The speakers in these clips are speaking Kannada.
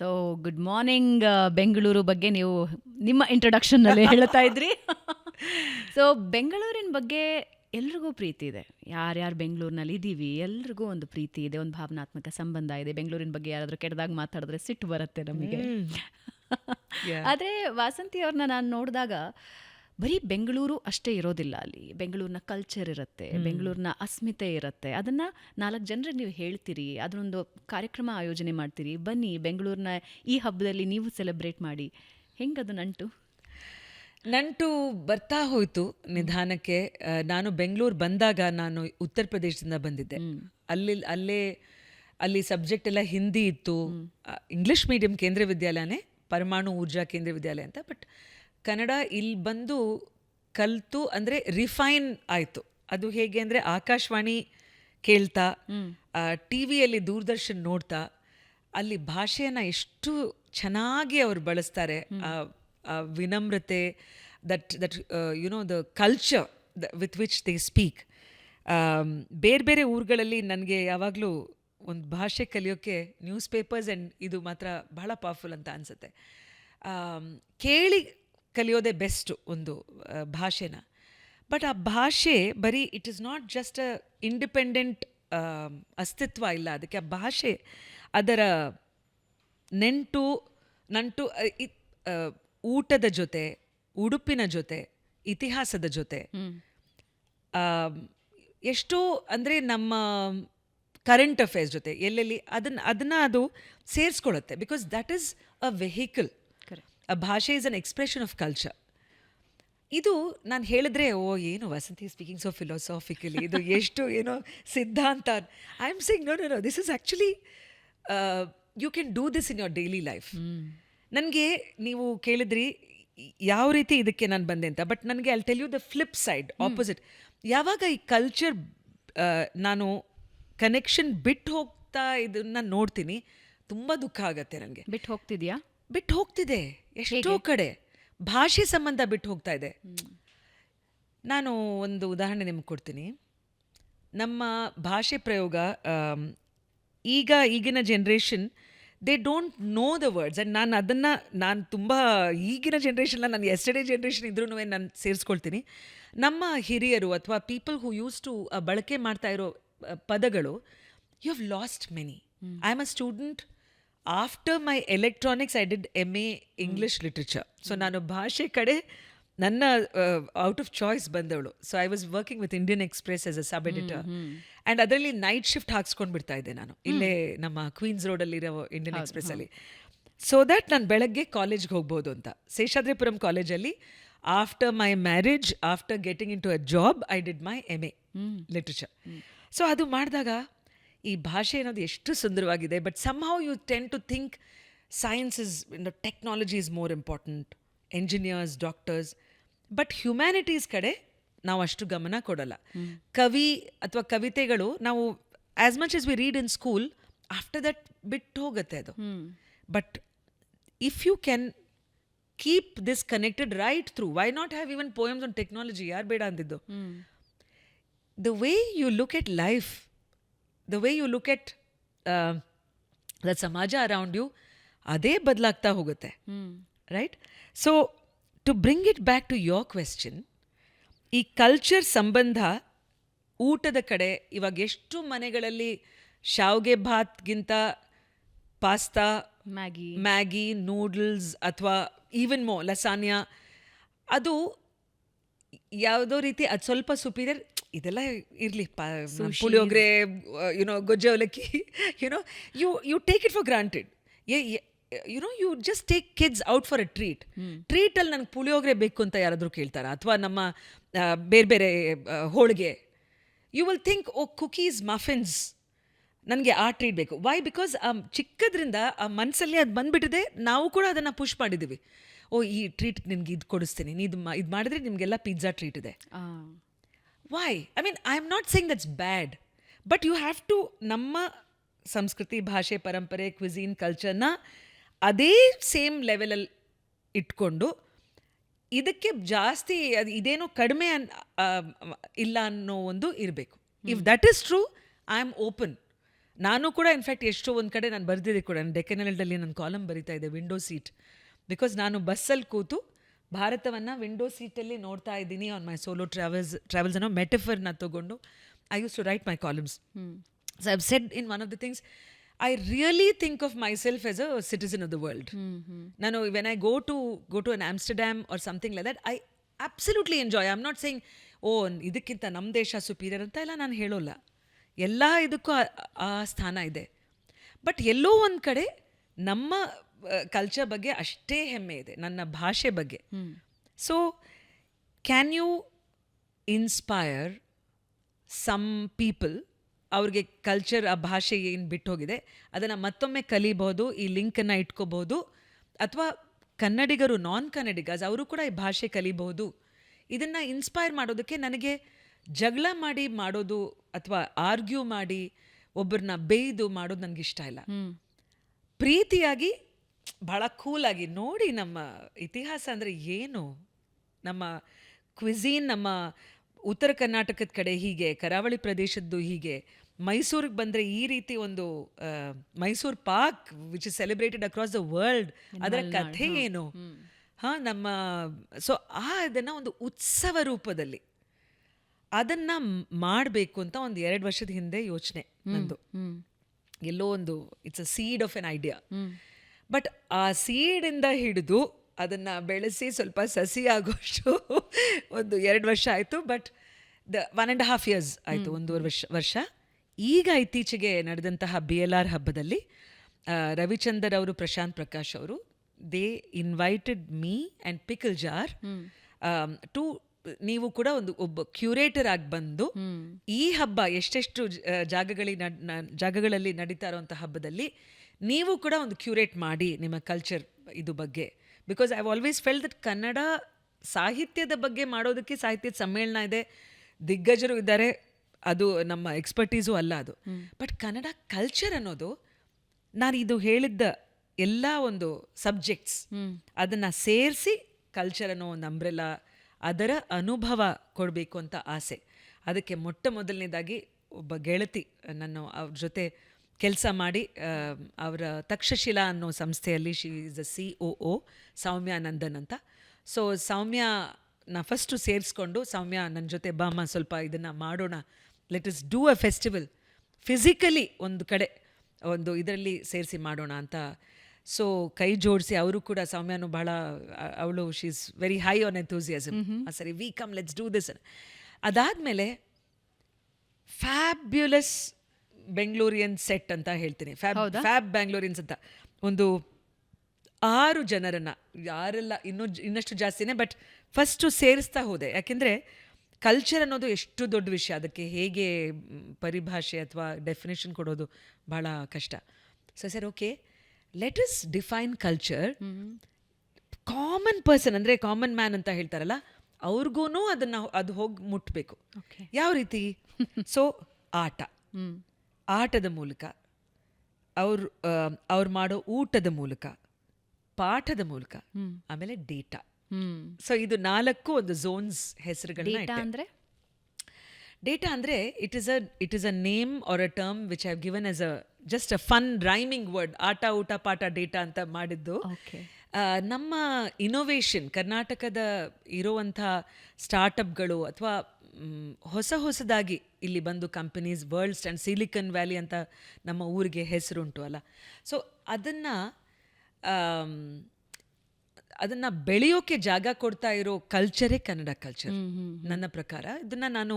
ಸೊ ಗುಡ್ ಮಾರ್ನಿಂಗ್ ಬೆಂಗಳೂರು ಬಗ್ಗೆ ನೀವು ನಿಮ್ಮ ಇಂಟ್ರೊಡಕ್ಷನ್ನಲ್ಲಿ ಹೇಳ್ತಾ ಇದ್ರಿ. ಸೊ ಬೆಂಗಳೂರಿನ ಬಗ್ಗೆ ಎಲ್ರಿಗೂ ಪ್ರೀತಿ ಇದೆ. ಯಾರ್ಯಾರು ಬೆಂಗಳೂರಿನಲ್ಲಿ ಇದ್ದೀವಿ ಎಲ್ರಿಗೂ ಒಂದು ಪ್ರೀತಿ ಇದೆ ಒಂದು ಭಾವನಾತ್ಮಕ ಸಂಬಂಧ ಇದೆ. ಬೆಂಗಳೂರಿನ ಬಗ್ಗೆ ಯಾರಾದರೂ ಕೆಟ್ಟದಾಗ ಮಾತಾಡಿದ್ರೆ ಸಿಟ್ಟು ಬರುತ್ತೆ ನಮಗೆ. ಆದರೆ ವಾಸಂತಿ ಅವ್ರನ್ನ ನಾನು ನೋಡಿದಾಗ ಬರೀ ಬೆಂಗಳೂರು ಅಷ್ಟೇ ಇರೋದಿಲ್ಲ ಅಲ್ಲಿ. ಬೆಂಗಳೂರಿನ ಕಲ್ಚರ್ ಇರುತ್ತೆ ಬೆಂಗಳೂರಿನ ಅಸ್ಮಿತೆ ಇರುತ್ತೆ. ಅದನ್ನು ನಾಲ್ಕು ಜನರಿಗೆ ನೀವು ಹೇಳ್ತೀರಿ ಅದರೊಂದು ಕಾರ್ಯಕ್ರಮ ಆಯೋಜನೆ ಮಾಡ್ತೀರಿ ಬನ್ನಿ ಬೆಂಗಳೂರಿನ ಈ ಹಬ್ಬದಲ್ಲಿ ನೀವು ಸೆಲೆಬ್ರೇಟ್ ಮಾಡಿ. ಹೆಂಗದು ನಂಟು? ನಂಟು ಬರ್ತಾ ಹೋಯ್ತು ನಿಧಾನಕ್ಕೆ. ನಾನು ಬೆಂಗಳೂರು ಬಂದಾಗ ನಾನು ಉತ್ತರ ಪ್ರದೇಶದಿಂದ ಬಂದಿದ್ದೆ. ಅಲ್ಲಿ ಅಲ್ಲೇ ಅಲ್ಲಿ ಸಬ್ಜೆಕ್ಟ್ ಎಲ್ಲ ಹಿಂದಿ ಇತ್ತು. ಇಂಗ್ಲಿಷ್ ಮೀಡಿಯಂ ಕೇಂದ್ರ ವಿದ್ಯಾಲಯನೇ ಪರಮಾಣು ಊರ್ಜಾ ಕೇಂದ್ರ ವಿದ್ಯಾಲಯ ಅಂತ ಬಟ್ ಕನ್ನಡ ಇಲ್ಲಿ ಬಂದು ಕಲಿತು ಅಂದರೆ ರಿಫೈನ್ ಆಯಿತು. ಅದು ಹೇಗೆ ಅಂದರೆ ಆಕಾಶವಾಣಿ ಕೇಳ್ತಾ ಟಿ ವಿಯಲ್ಲಿ ದೂರದರ್ಶನ್ ನೋಡ್ತಾ ಅಲ್ಲಿ ಭಾಷೆಯನ್ನು ಎಷ್ಟು ಚೆನ್ನಾಗಿ ಅವರು ಬಳಸ್ತಾರೆ ವಿನಮ್ರತೆ that that you know the culture with which they speak ಬೇರೆ ಬೇರೆ ಊರುಗಳಲ್ಲಿ ನನಗೆ ಯಾವಾಗಲೂ ಒಂದು ಭಾಷೆ ಕಲಿಯೋಕ್ಕೆ ನ್ಯೂಸ್ ಪೇಪರ್ಸ್ ಆ್ಯಂಡ್ ಇದು ಮಾತ್ರ ಬಹಳ ಪವರ್ಫುಲ್ ಅಂತ ಅನಿಸುತ್ತೆ. ಕೇಳಿ ಕಲಿಯೋದೇ ಬೆಸ್ಟು ಒಂದು ಭಾಷೆನ. ಬಟ್ ಆ ಭಾಷೆ ಬರೀ it is not just a independent ಅಸ್ತಿತ್ವ ಇಲ್ಲ. ಅದಕ್ಕೆ ಆ ಭಾಷೆ ಅದರ ನೆಂಟು ನಂಟು ಊಟದ ಜೊತೆ ಉಡುಪಿನ ಜೊತೆ ಇತಿಹಾಸದ ಜೊತೆ ಎಷ್ಟು ಅಂದರೆ ನಮ್ಮ ಕರೆಂಟ್ ಅಫೇರ್ಸ್ ಜೊತೆ ಎಲ್ಲೆಲ್ಲಿ ಅದನ್ನು ಅದನ್ನು ಅದು ಸೇರಿಸ್ಕೊಳ್ಳುತ್ತೆ because that is a vehicle ಭಾಷೆ is an expression of culture ಇದು ನಾನು ಹೇಳಿದ್ರೆ ಓ ಏನು ವಸಂತಿ ಸ್ಪೀಕಿಂಗ್ ಸೊ ಫಿಲಾಸಾಫಿಕಲಿ ಇದು ಎಷ್ಟು ಏನೋ ಸಿದ್ಧಾಂತ. I am sing no no no this is actually you can do this in your daily life ನನಗೆ ನೀವು ಕೇಳಿದ್ರಿ ಯಾವ ರೀತಿ ಇದಕ್ಕೆ ನಾನು ಬಂದೆ ಅಂತ ಬಟ್ ನನಗೆ ಅಲ್ಲಿ tell you the flip side opposite ಯಾವಾಗ ಈ ಕಲ್ಚರ್ ನಾನು ಕನೆಕ್ಷನ್ ಬಿಟ್ಟು ಹೋಗ್ತಾ ಇದನ್ನ ನೋಡ್ತೀನಿ ತುಂಬ ದುಃಖ ಆಗತ್ತೆ ನನಗೆ. ಬಿಟ್ಟು ಹೋಗ್ತಿದ್ಯಾ? ಬಿಟ್ಟು ಹೋಗ್ತಿದೆ. ಎಷ್ಟೋ ಕಡೆ ಭಾಷೆ ಸಂಬಂಧ ಬಿಟ್ಟು ಹೋಗ್ತಾ ಇದೆ. ನಾನು ಒಂದು ಉದಾಹರಣೆ ನಿಮ್ಗೆ ಕೊಡ್ತೀನಿ. ನಮ್ಮ ಭಾಷೆ ಪ್ರಯೋಗ ಈಗ ಈಗಿನ generation they don't know the words and ನಾನು ಅದನ್ನು ನಾನು ತುಂಬ ಈಗಿನ ಜನ್ರೇಷನ್ನ ನಾನು ಎಸ್ಟರ್ಡೇ ಜನ್ರೇಷನ್ ಇದ್ರೂ ನಾನು ಸೇರಿಸ್ಕೊಳ್ತೀನಿ. ನಮ್ಮ ಹಿರಿಯರು ಅಥವಾ ಪೀಪಲ್ ಹೂ ಯೂಸ್ ಟು ಬಳಕೆ ಮಾಡ್ತಾ ಇರೋ ಪದಗಳು you have lost many I am a student after my electronics I did M A English literature so ನಾನು ಭಾಷೆ ಕಡೆ ನನ್ನ out of choice ಬಂದವಳು. So I was working with Indian Express as a sub editor and ಅದರಲ್ಲಿ ನೈಟ್ ಶಿಫ್ಟ್ ಹಾಕ್ಸ್ಕೊಂಡು ಬಿಡ್ತಾ ಇದ್ದೆ ನಾನು. ಇಲ್ಲೇ ನಮ್ಮ ಕ್ವೀನ್ಸ್ ರೋಡಲ್ಲಿರೋ ಇಂಡಿಯನ್ ಎಕ್ಸ್ಪ್ರೆಸ್ಸಲ್ಲಿ ಸೊ ದ್ಯಾಟ್ ನಾನು ಬೆಳಗ್ಗೆ ಕಾಲೇಜ್ಗೆ ಹೋಗ್ಬೋದು ಅಂತ. ಶೇಷಾದ್ರಿಪುರಂ ಕಾಲೇಜಲ್ಲಿ after my marriage after getting to a job I did my M A literature so ಅದು ಮಾಡಿದಾಗ ಈ ಭಾಷೆ ಅನ್ನೋದು ಎಷ್ಟು ಸುಂದರವಾಗಿದೆ but somehow you tend to think science is technology is more important engineers doctors but humanities ಕಡೆ ನಾವು ಅಷ್ಟು ಗಮನ ಕೊಡಲ್ಲ. ಕವಿ ಅಥವಾ ಕವಿತೆಗಳು ನಾವು as much as we read in school after that ಬಿಟ್ಟು ಹೋಗುತ್ತೆ ಅದು. But if you can keep this connected right through why not have even poems on technology ಯಾರು ಬೇಡ ಅಂದಿದ್ದು. The way you look at life, the way you look at the ಸಮಾಜ ಅರೌಂಡ್ ಯು ಅದೇ ಬದಲಾಗ್ತಾ ಹೋಗುತ್ತೆ right so to bring it back to your question ಈ ಕಲ್ಚರ್ ಸಂಬಂಧ ಊಟದ ಕಡೆ ಇವಾಗ ಎಷ್ಟು ಮನೆಗಳಲ್ಲಿ ಶಾವ್ಗೆ ಭಾತ್ಗಿಂತ ಪಾಸ್ತಾ ಮ್ಯಾಗಿ. ಮ್ಯಾಗಿ ನೂಡಲ್ಸ್ ಅಥವಾ ಈವನ್ ಮೋ ಲಸಾನ್ಯ ಅದು ಯಾವುದೋ ರೀತಿ ಅದು ಸ್ವಲ್ಪ ಸುಪೀರಿಯರ್ ಇದೆಲ್ಲ ಇರಲಿ ಪುಳಿಯೋಗ್ರೆ ಯುನೋ ಗೊಜ್ಜೆ ಅವಲಕ್ಕಿ you know you you take it for granted yeah you just take kids out for a treat ಟ್ರೀಟಲ್ಲಿ ನನಗೆ ಪುಳಿಯೋಗ್ರೆ ಬೇಕು ಅಂತ ಯಾರಾದರೂ ಕೇಳ್ತಾರ? ಅಥವಾ ನಮ್ಮ ಬೇರೆ ಬೇರೆ ಹೋಳಿಗೆ. You will think oh cookies muffins ನನಗೆ ಆ ಟ್ರೀಟ್ ಬೇಕು. ವೈ ಬಿಕಾಸ್ ಆ ಚಿಕ್ಕದ್ರಿಂದ ಆ ಮನಸ್ಸಲ್ಲಿ ಅದು ಬಂದುಬಿಟ್ಟಿದೆ ನಾವು ಕೂಡ ಅದನ್ನು ಪುಷ್ ಮಾಡಿದ್ದೀವಿ ಓ ಈ ಟ್ರೀಟ್ ನಿನ್ಗೆ ಇದು ಕೊಡಿಸ್ತೀನಿ. ನೀದು ಇದು ಇದು ಮಾಡಿದ್ರೆ ನಿಮಗೆಲ್ಲ ಪಿಜ್ಜಾ ಟ್ರೀಟ್ ಇದೆ. Why I mean I am not saying that's bad but you have to ನಮ್ಮ ಸಂಸ್ಕೃತಿ ಭಾಷೆ ಪರಂಪರೆ ಕ್ವಿಝೀನ್ ಕಲ್ಚರ್ನ ಅದೇ ಸೇಮ್ ಲೆವೆಲಲ್ಲಿ ಇಟ್ಕೊಂಡು ಇದಕ್ಕೆ ಜಾಸ್ತಿ ಅದು ಇದೇನೋ ಕಡಿಮೆ ಅನ್ ಇಲ್ಲ ಅನ್ನೋ ಒಂದು ಇರಬೇಕು. If that is true I am open ನಾನು ಕೂಡ ಇನ್ಫ್ಯಾಕ್ಟ್ ಎಷ್ಟೋ ಒಂದು ಕಡೆ ನಾನು ಬರೆದಿದ್ದೆ ಕೂಡ ನಾನು ಡೆಕೆನಲ್ಡಲ್ಲಿ ನನ್ನ ಕಾಲಮ್ ಬರಿತಾ ಇದೆ ವಿಂಡೋ ಸೀಟ್ ಬಿಕಾಸ್ ನಾನು ಬಸ್ಸಲ್ಲಿ ಕೂತು ಭಾರತವನ್ನು ವಿಂಡೋ ಸೀಟಲ್ಲಿ ನೋಡ್ತಾ ಇದ್ದೀನಿ on my solo travels travels ಅನ್ನೋ ಮೆಟಫರ್ನ ತಗೊಂಡು I use to write my columns so I've said in one of the things I really think of myself as a citizen of the world ನಾನು when I go to go to an Amsterdam or something like that I absolutely enjoy I am not saying oh ಇದಕ್ಕಿಂತ ನಮ್ಮ ದೇಶ ಸುಪೀರಿಯರ್ ಅಂತ ಎಲ್ಲ ನಾನು ಹೇಳೋಲ್ಲ. ಎಲ್ಲ ಇದಕ್ಕೂ ಆ- ಆ ಸ್ಥಾನ ಇದೆ. ಬಟ್ ಎಲ್ಲೋ ಒಂದು ಕಡೆ ನಮ್ಮ ಕಲ್ಚರ್ ಬಗ್ಗೆ ಅಷ್ಟೇ ಹೆಮ್ಮೆ ಇದೆ ನನ್ನ ಭಾಷೆ ಬಗ್ಗೆ. So can you inspire some people ಅವ್ರಿಗೆ ಕಲ್ಚರ್ ಆ ಭಾಷೆ ಏನು ಬಿಟ್ಟು ಹೋಗಿದೆ ಅದನ್ನು ಮತ್ತೊಮ್ಮೆ ಕಲಿಬಹುದು ಈ ಲಿಂಕನ್ನು ಇಟ್ಕೋಬಹುದು ಅಥವಾ ಕನ್ನಡಿಗರು ನಾನ್ ಕನ್ನಡಿಗರ್ಸ್ ಅವರು ಕೂಡ ಈ ಭಾಷೆ ಕಲಿಬಹುದು. ಇದನ್ನು ಇನ್ಸ್ಪೈರ್ ಮಾಡೋದಕ್ಕೆ ನನಗೆ ಜಗಳ ಮಾಡಿ ಮಾಡೋದು ಅಥವಾ ಆರ್ಗ್ಯೂ ಮಾಡಿ ಒಬ್ಬರನ್ನ ಬೇಯ್ದು ಮಾಡೋದು ನನಗೆ ಇಷ್ಟ ಇಲ್ಲ. ಪ್ರೀತಿಯಾಗಿ ಭಾಳ ಕೂಲಾಗಿ ನೋಡಿ ನಮ್ಮ ಇತಿಹಾಸ ಅಂದರೆ ಏನು? ನಮ್ಮ ಕ್ವಿಝೀನ್ ನಮ್ಮ ಉತ್ತರ ಕರ್ನಾಟಕದ ಕಡೆ ಹೀಗೆ ಕರಾವಳಿ ಪ್ರದೇಶದ್ದು ಹೀಗೆ ಮೈಸೂರಿಗೆ ಬಂದರೆ ಈ ರೀತಿ ಒಂದು Mysore pak which is celebrated across the world ಅದರ ಕಥೆ ಏನು? ಹಾಂ ನಮ್ಮ ಸೊ ಆ ಅದನ್ನು ಒಂದು ಉತ್ಸವ ರೂಪದಲ್ಲಿ ಅದನ್ನು ಮಾಡಬೇಕು ಅಂತ ಒಂದು ಎರಡು ವರ್ಷದ ಹಿಂದೆ ಯೋಚನೆ ನಂದು. ಎಲ್ಲೋ ಒಂದು it's a seed of an idea but ಆ ಸೀಡಿಂದ ಹಿಡಿದು ಅದನ್ನು ಬೆಳೆಸಿ ಸ್ವಲ್ಪ ಸಸಿ ಆಗೋಷ್ಟು ಒಂದು ಎರಡು ವರ್ಷ ಆಯಿತು. But the one and half years ಆಯಿತು ಒಂದೂವರೆ ವರ್ಷ ವರ್ಷ. ಈಗ ಇತ್ತೀಚೆಗೆ ನಡೆದಂತಹ ಬಿ ಎಲ್ ಆರ್ ಹಬ್ಬದಲ್ಲಿ ರವಿಚಂದರ್ ಅವರು ಪ್ರಶಾಂತ್ ಪ್ರಕಾಶ್ ಅವರು they invited me and pickle jar too ನೀವು ಕೂಡ ಒಂದು ಒಬ್ಬ ಕ್ಯೂರೇಟರ್ ಆಗಿ ಬಂದು ಈ ಹಬ್ಬ ಎಷ್ಟೆಷ್ಟು ಜಾಗಗಳಿ ಜಾಗಗಳಲ್ಲಿ ನಡೀತಾ ಇರುವಂಥ ಹಬ್ಬದಲ್ಲಿ ನೀವು ಕೂಡ ಒಂದು ಕ್ಯೂರೇಟ್ ಮಾಡಿ ನಿಮ್ಮ ಕಲ್ಚರ್ ಇದು ಬಗ್ಗೆ. Because I always felt that Kannada ಸಾಹಿತ್ಯದ ಬಗ್ಗೆ ಮಾಡೋದಕ್ಕೆ ಸಾಹಿತ್ಯದ ಸಮ್ಮೇಳನ ಇದೆ. ದಿಗ್ಗಜರು ಇದ್ದಾರೆ. ಅದು ನಮ್ಮ ಎಕ್ಸ್ಪರ್ಟೀಸು ಅಲ್ಲ ಅದು. ಬಟ್ ಕನ್ನಡ ಕಲ್ಚರ್ ಅನ್ನೋದು ನಾನು ಇದು ಹೇಳಿದ್ದ ಎಲ್ಲ ಒಂದು ಸಬ್ಜೆಕ್ಟ್ಸ್ ಅದನ್ನ ಸೇರಿಸಿ ಕಲ್ಚರ್ ಅನ್ನೋ ಒಂದು ಅಂಬ್ರೆಲ್ಲ ಅದರ ಅನುಭವ ಕೊಡಬೇಕು ಅಂತ ಆಸೆ. ಅದಕ್ಕೆ ಮೊಟ್ಟ ಮೊದಲನೇದಾಗಿ ಒಬ್ಬ ಗೆಳತಿ ನನ್ನ ಅವ್ರ ಜೊತೆ ಕೆಲಸ ಮಾಡಿ ಆ, ಅವರ ತಕ್ಷಶಿಲಾ ಅನ್ನೋ ಸಂಸ್ಥೆಯಲ್ಲಿ she is a C O O Soumya Nandan ಅಂತ. ಸೊ ಸೌಮ್ಯ ನಾ ಫಸ್ಟು ಸೇರಿಸ್ಕೊಂಡು ಸೌಮ್ಯ ನನ್ನ ಜೊತೆ ಬಾಮ ಸ್ವಲ್ಪ ಇದನ್ನು ಮಾಡೋಣ. Let us do a festival physically ಒಂದು ಕಡೆ ಒಂದು ಇದರಲ್ಲಿ ಸೇರಿಸಿ ಮಾಡೋಣ ಅಂತ. ಸೊ ಕೈ ಜೋಡಿಸಿ ಅವರು ಕೂಡ ಸೌಮ್ಯನು ಬಹಳ ಅವಳು she is very high on enthusiasm ಸರಿ we come let's do this ಅದಾದಮೇಲೆ ಫ್ಯಾಬ್ಯುಲಸ್ ಬೆಂಗಳೂರಿಯನ್ ಸೆಟ್ ಅಂತ ಹೇಳ್ತೀನಿ. ಫ್ಯಾಬ್ ಫ್ಯಾಬ್ ಬ್ಯಾಂಗ್ಳೂರಿಯನ್ಸ್ ಅಂತ. ಒಂದು ಆರು ಜನರನ್ನ ಯಾರೆಲ್ಲ ಇನ್ನೂ ಇನ್ನಷ್ಟು ಜಾಸ್ತಿನೇ ಬಟ್ ಫಸ್ಟು ಸೇರಿಸ್ತಾ ಹೋದೆ. ಯಾಕೆಂದರೆ ಕಲ್ಚರ್ ಅನ್ನೋದು ಎಷ್ಟು ದೊಡ್ಡ ವಿಷಯ. ಅದಕ್ಕೆ ಹೇಗೆ ಪರಿಭಾಷೆ ಅಥವಾ ಡೆಫಿನೇಷನ್ ಕೊಡೋದು ಭಾಳ ಕಷ್ಟ. So sir okay let us define culture common person ಅಂದರೆ ಕಾಮನ್ ಮ್ಯಾನ್ ಅಂತ ಹೇಳ್ತಾರಲ್ಲ ಅವ್ರಿಗೂ ಅದನ್ನು ಅದು ಹೋಗಿ ಮುಟ್ಟಬೇಕು ಯಾವ ರೀತಿ? ಸೊ ಆಟ. ಆಟದ ಮೂಲಕ ಅವ್ರು ಅವ್ರು ಮಾಡೋ ಊಟದ ಮೂಲಕ ಪಾಠದ ಮೂಲಕ ಆಮೇಲೆ ಡೇಟಾ ಸೊ ಇದು ನಾಲ್ಕು ಒಂದು ಝೋನ್ಸ್ ಹೆಸರುಗಳನ್ನ ಡೇಟಾ ಅಂದ್ರೆ? ಡೇಟಾ ಅಂದರೆ it is a it is a name or a term which have given as a just a fun rhyming word ಆಟ ಊಟ ಪಾಠ ಡೇಟಾ ಅಂತ ಮಾಡಿದ್ದು. ನಮ್ಮ ಇನೋವೇಷನ್ ಕರ್ನಾಟಕದ ಇರುವಂಥ ಸ್ಟಾರ್ಟಪ್ಗಳು ಅಥವಾ ಹೊಸ ಹೊಸದಾಗಿ ಇಲ್ಲಿ ಬಂದು companies world stand Silicon Valley ಅಂತ ನಮ್ಮ ಊರಿಗೆ ಹೆಸರುಂಟು ಅಲ್ಲ. ಸೊ ಅದನ್ನು ಅದನ್ನು ಬೆಳೆಯೋಕೆ ಜಾಗ ಕೊಡ್ತಾ ಇರೋ ಕಲ್ಚರೇ ಕನ್ನಡ ಕಲ್ಚರ್ ನನ್ನ ಪ್ರಕಾರ. ಇದನ್ನು ನಾನು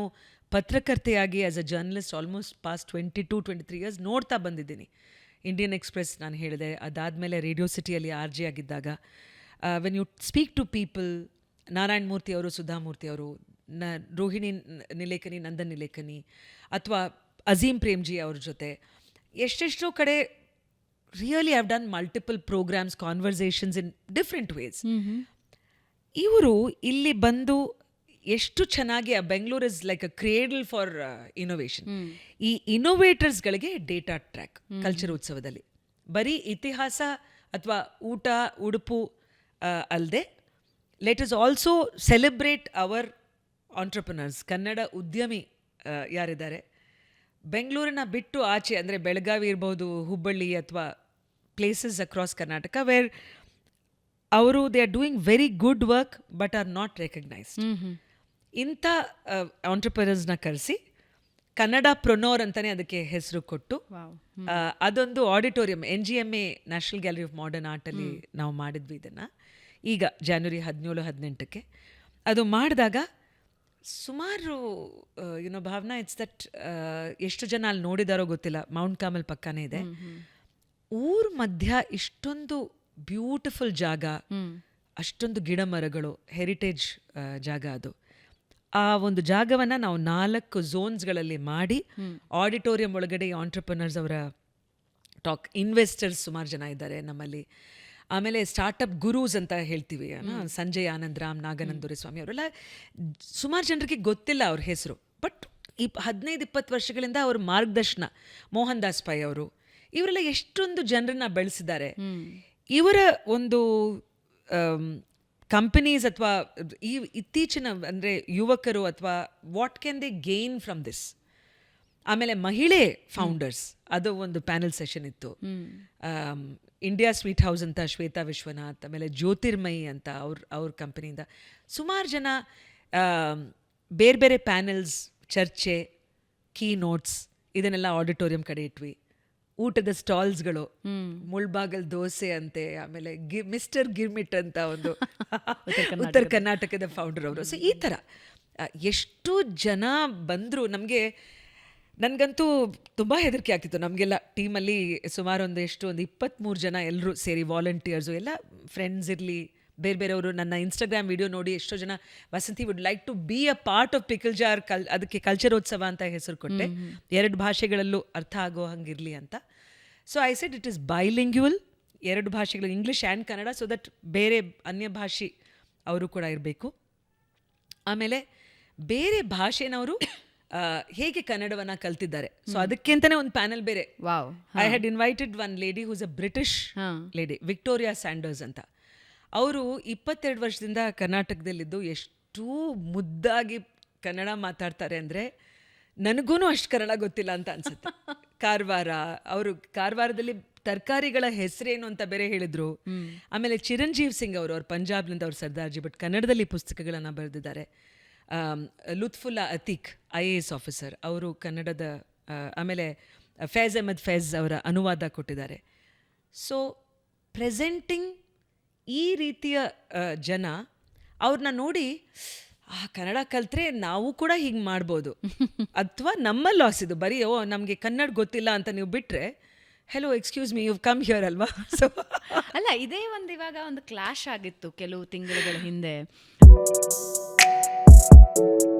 ಪತ್ರಕರ್ತೆಯಾಗಿ as a journalist almost past twenty two twenty three years ನೋಡ್ತಾ ಬಂದಿದ್ದೀನಿ. ಇಂಡಿಯನ್ ಎಕ್ಸ್ಪ್ರೆಸ್ ನಾನು ಹೇಳಿದೆ ಅದಾದಮೇಲೆ ರೇಡಿಯೋ ಸಿಟಿಯಲ್ಲಿ ಆರ್ ಜಿ ಆಗಿದ್ದಾಗ. When you speak to people Narayana Murthy ಅವರು ಸುಧಾಮೂರ್ತಿ ಅವರು ನ ರೋಹಿಣಿ ನಿಲೇಖನಿ ನಿಲೇಕನಿ ನಂದನ್ ನಿಲೇಖನಿ ಅಥವಾ ಅಜೀಂ ಪ್ರೇಮ್ಜಿ ಅವ್ರ ಜೊತೆ ಎಷ್ಟೆಷ್ಟೋ ಕಡೆ really have done multiple programmes conversations in different ways. ಇವರು ಇಲ್ಲಿ ಬಂದು ಎಷ್ಟು ಚೆನ್ನಾಗಿ ಆ Bengaluru is like a cradle for innovation ಈ ಇನೋವೇಟರ್ಸ್ಗಳಿಗೆ ಡೇಟಾ ಟ್ರ್ಯಾಕ್ ಕಲ್ಚರ್ ಉತ್ಸವದಲ್ಲಿ ಬರೀ ಇತಿಹಾಸ ಅಥವಾ ಊಟ ಉಡುಪು ಅಲ್ಲದೆ let us also celebrate our entrepreneurs Kannada ಉದ್ಯಮಿ ಯಾರಿದ್ದಾರೆ? ಬೆಂಗಳೂರಿನ ಬಿಟ್ಟು ಆಚೆ ಅಂದರೆ ಬೆಳಗಾವಿ ಇರ್ಬೋದು ಹುಬ್ಬಳ್ಳಿ ಅಥವಾ ಪ್ಲೇಸಸ್ ಅಕ್ರಾಸ್ ಕರ್ನಾಟಕ ವೇರ್ ಅವರು they are doing very good work but are not recognised ಇಂಥ ಆಂಟ್ರಪ್ರನರ್ಸ್ನ ಕರೆಸಿ ಕನ್ನಡ ಪ್ರೊನೋರ್ ಅಂತಲೇ ಅದಕ್ಕೆ ಹೆಸರು ಕೊಟ್ಟು ಆ, ಅದೊಂದು auditorium N G M A National Gallery of Modern ಆರ್ಟಲ್ಲಿ ನಾವು ಮಾಡಿದ್ವಿ ಇದನ್ನು. ಈಗ ಜಾನ್ವರಿ ಹದಿನೇಳು ಹದಿನೆಂಟಕ್ಕೆ. ಅದು ಮಾಡಿದಾಗ ಸುಮಾರು ಯುನೋ ಭಾವನಾ ಇಟ್ಸ್ ದಟ್ ಎಷ್ಟು ಜನ ಅಲ್ಲಿ ನೋಡಿದಾರೋ ಗೊತ್ತಿಲ್ಲ ಮೌಂಟ್ ಕಾಮಲ್ ಪಕ್ಕನೇ ಇದೆ. ಊರ್ ಮಧ್ಯ ಇಷ್ಟೊಂದು ಬ್ಯೂಟಿಫುಲ್ ಜಾಗ ಅಷ್ಟೊಂದು ಗಿಡ ಮರಗಳು ಹೆರಿಟೇಜ್ ಜಾಗ ಅದು. ಆ ಒಂದು ಜಾಗವನ್ನು ನಾವು ನಾಲ್ಕು ಝೋನ್ಸ್ಗಳಲ್ಲಿ ಮಾಡಿ ಆಡಿಟೋರಿಯಂ ಒಳಗಡೆ ಆಂಟ್ರಪ್ರನರ್ಸ್ ಅವರ ಟಾಕ್ ಇನ್ವೆಸ್ಟರ್ಸ್ ಸುಮಾರು ಜನ ಇದ್ದಾರೆ ನಮ್ಮಲ್ಲಿ. ಆಮೇಲೆ ಸ್ಟಾರ್ಟಪ್ ಗುರೂಸ್ ಅಂತ ಹೇಳ್ತೀವಿ? ಸಂಜಯ್ ಆನಂದ್ ರಾಮ್ ನಾಗನಂದೂರಿ ಸ್ವಾಮಿ ಅವರೆಲ್ಲ ಸುಮಾರು ಜನರಿಗೆ ಗೊತ್ತಿಲ್ಲ ಅವ್ರ ಹೆಸರು ಬಟ್ ಈ ಹದಿನೈದು ಇಪ್ಪತ್ತು ವರ್ಷಗಳಿಂದ ಅವ್ರ ಮಾರ್ಗದರ್ಶನ ಮೋಹನ್ ದಾಸ್ ಪೈ ಅವರು ಇವರೆಲ್ಲ ಎಷ್ಟೊಂದು ಜನರನ್ನ ಬೆಳೆಸಿದ್ದಾರೆ. ಇವರ ಒಂದು ಕಂಪನೀಸ್ ಅಥವಾ ಈ ಇತ್ತೀಚಿನ ಅಂದರೆ ಯುವಕರು ಅಥವಾ what can they gain from this ಆಮೇಲೆ ಮಹಿಳೆ ಫೌಂಡರ್ಸ್ ಅದು ಒಂದು ಪ್ಯಾನಲ್ ಸೆಷನ್ ಇತ್ತು. ಇಂಡಿಯಾ ಸ್ವೀಟ್ ಹೌಸ್ ಅಂತ ಶ್ವೇತಾ ವಿಶ್ವನಾಥ್ ಆಮೇಲೆ ಜ್ಯೋತಿರ್ಮಯಿ ಅಂತ ಅವ್ರ ಅವ್ರ ಕಂಪನಿಯಿಂದ ಸುಮಾರು ಜನ ಬೇರೆ ಬೇರೆ ಪ್ಯಾನೆಲ್ಸ್ ಚರ್ಚೆ ಕೀ ನೋಟ್ಸ್ ಇದನ್ನೆಲ್ಲ ಆಡಿಟೋರಿಯಂ ಕಡೆ ಇಟ್ವಿ. ಊಟದ ಸ್ಟಾಲ್ಸ್ಗಳು ಮುಳ್ಬಾಗಲ್ ದೋಸೆ ಅಂತೆ ಆಮೇಲೆ ಗಿ ಮಿಸ್ಟರ್ ಗಿರ್ಮಿಟ್ ಅಂತ ಒಂದು ಉತ್ತರ ಕರ್ನಾಟಕದ. ಫೌಂಡರ್ ಅವರು. ಸೊ ಈ ಥರ ಎಷ್ಟು ಜನ ಬಂದರು. ನಮಗೆ ನನಗಂತೂ ತುಂಬ ಹೆದರಿಕೆ ಆಗ್ತಿತ್ತು. ನಮಗೆಲ್ಲ ಟೀಮಲ್ಲಿ ಸುಮಾರು ಒಂದು ಎಷ್ಟು ಒಂದು ಇಪ್ಪತ್ತ್ಮೂರು ಜನ ಎಲ್ಲರೂ ಸೇರಿ ವಾಲಂಟಿಯರ್ಸು ಎಲ್ಲ ಫ್ರೆಂಡ್ಸ್ ಇರಲಿ ಬೇರೆ ಬೇರೆಯವರು ನನ್ನ ಇನ್ಸ್ಟಾಗ್ರಾಮ್ ವಿಡಿಯೋ ನೋಡಿ ಎಷ್ಟೋ ಜನ Vasanti would like to be a part of pickle jar ಕಲ್ ಅದಕ್ಕೆ ಕಲ್ಚರೋತ್ಸವ ಅಂತ ಹೆಸರು ಕೊಟ್ಟೆ. ಎರಡು ಭಾಷೆಗಳಲ್ಲೂ ಅರ್ಥ ಆಗೋ ಹಂಗಿರಲಿ ಅಂತ. So I said it is bilingual ಎರಡು ಭಾಷೆಗಳು English and Kannada so that ಬೇರೆ ಅನ್ಯ ಭಾಷೆ ಅವರು ಕೂಡ ಇರಬೇಕು. ಆಮೇಲೆ ಬೇರೆ ಭಾಷೆನವರು ಹೇಗೆ ಕನ್ನಡವನ್ನ ಕಲ್ತಿದ್ದಾರೆ. ಸೊ ಅದಕ್ಕೆ ಅಂತಾನೆ ಒಂದು ಪ್ಯಾನೆಲ್ ಬೇರೆ. Wow. I had invited one lady whose a British lady Victoria Sanders ಅಂತ. ಅವರು ಇಪ್ಪತ್ತೆರಡು ವರ್ಷದಿಂದ ಕರ್ನಾಟಕದಲ್ಲಿದ್ದು ಎಷ್ಟು ಮುದ್ದಾಗಿ ಕನ್ನಡ ಮಾತಾಡ್ತಾರೆ ಅಂದರೆ ನನಗೂ ಅಷ್ಟು ಕನ್ನಡ ಗೊತ್ತಿಲ್ಲ ಅಂತ ಅನ್ಸುತ್ತೆ. ಕಾರವಾರ ಅವರು ಕಾರವಾರದಲ್ಲಿ ತರಕಾರಿಗಳ ಹೆಸರೇನು ಅಂತ ಬೇರೆ ಹೇಳಿದ್ರು. ಆಮೇಲೆ ಚಿರಂಜೀವ್ ಸಿಂಗ್ ಅವರು ಅವ್ರು ಪಂಜಾಬ್ನಿಂದ ಅವ್ರು ಸರ್ದಾರ್ಜಿ ಬಟ್ ಕನ್ನಡದಲ್ಲಿ ಪುಸ್ತಕಗಳನ್ನು ಬರೆದಿದ್ದಾರೆ. Lutfullah Atheeq I A S officer ಅವರು ಕನ್ನಡದ ಆಮೇಲೆ ಫೈಜ್ ಅಹಮದ್ ಫೈಜ್ ಅವರ ಅನುವಾದ ಕೊಟ್ಟಿದ್ದಾರೆ. ಸೊ ಪ್ರೆಸೆಂಟಿಂಗ್ ಈ ರೀತಿಯ ಜನ ಅವ್ರನ್ನ ನೋಡಿ ಆ ಕನ್ನಡ ಕಲ್ತ್ರೆ ನಾವು ಕೂಡ ಹಿಂಗೆ ಮಾಡ್ಬೋದು. ಅಥವಾ ನಮ್ಮ ಲಾಸ್ ಇದು. ಬರೀ ಓ ನಮಗೆ ಕನ್ನಡ ಗೊತ್ತಿಲ್ಲ ಅಂತ ನೀವು ಬಿಟ್ಟರೆ hello excuse me you come here ಅಲ್ವಾ? ಸೊ ಅಲ್ಲ ಇದೇ ಒಂದು ಇವಾಗ ಒಂದು ಕ್ಲಾಶ್ ಆಗಿತ್ತು ಕೆಲವು ತಿಂಗಳುಗಳ ಹಿಂದೆ. Thank you